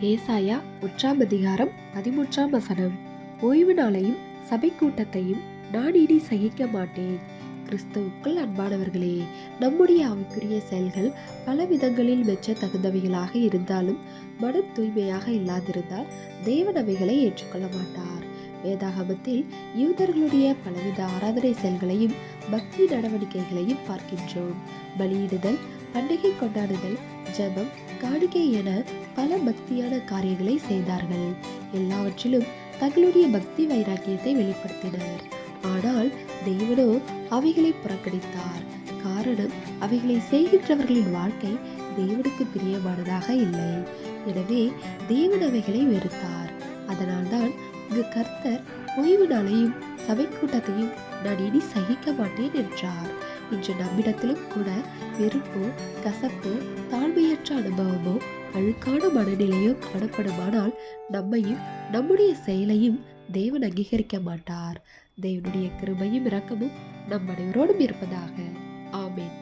ஏசாயா ஒன்றாம் அதிகாரம் பதிமூன்றாம் வசனம். ஓய்வு நாளையும் சபை கூட்டத்தையும் நான் இனி சகிக்க மாட்டேன். கிறிஸ்துவுக்குள் அன்பானவர்களே நம்முடைய ஆவிக்குரிய செயல்கள் பல விதங்களில் மெச்ச தகுந்தவைகளாக இருந்தாலும் மனம் தூய்மையாக இல்லாதிருந்தால் தேவன் அவைகளை ஏற்றுக்கொள்ள மாட்டார். வேதாகமத்தில் யூதர்களுடைய பலவித ஆராதனை செயல்களையும் பக்தி நடவடிக்கைகளையும் பார்க்கின்றோம். பலியிடுதல் பண்டிகை கொண்டாடுதல் ஜெபம் காணிக்கை என பல பக்தியான காரியங்களை செய்தார்கள். எல்லாவற்றிலும் தங்களுடைய பக்தி வைராக்கியத்தை வெளிப்படுத்தினர். ஆனால் தெய்வனோ அவைகளை புறக்கணித்தார். காரணம் அவைகளை செய்கின்றவர்களின் வாழ்க்கை தேவனுக்கு பிரியமானதாக இல்லை. எனவே தேவன் அவைகளை வெறுத்தார். அதனால்தான் இங்கு கர்த்தர் ஓய்வு நாளையும் சபை கூட்டத்தையும் நான் இனி சகிக்க மாட்டேன் என்றார். இன்று நம்மிடத்திலும் கூட வெறுப்போ கசப்போ தாழ்மையற்ற அனுபவமோ அழுக்கான மனநிலையோ காணப்படுமானால் நம்மையும் நம்முடைய செயலையும் தேவன் அங்கீகரிக்க மாட்டார். தேவனுடைய கிருபையும் இரக்கமும் நம் அனைவரோடும் இருப்பதாக. ஆமேன்.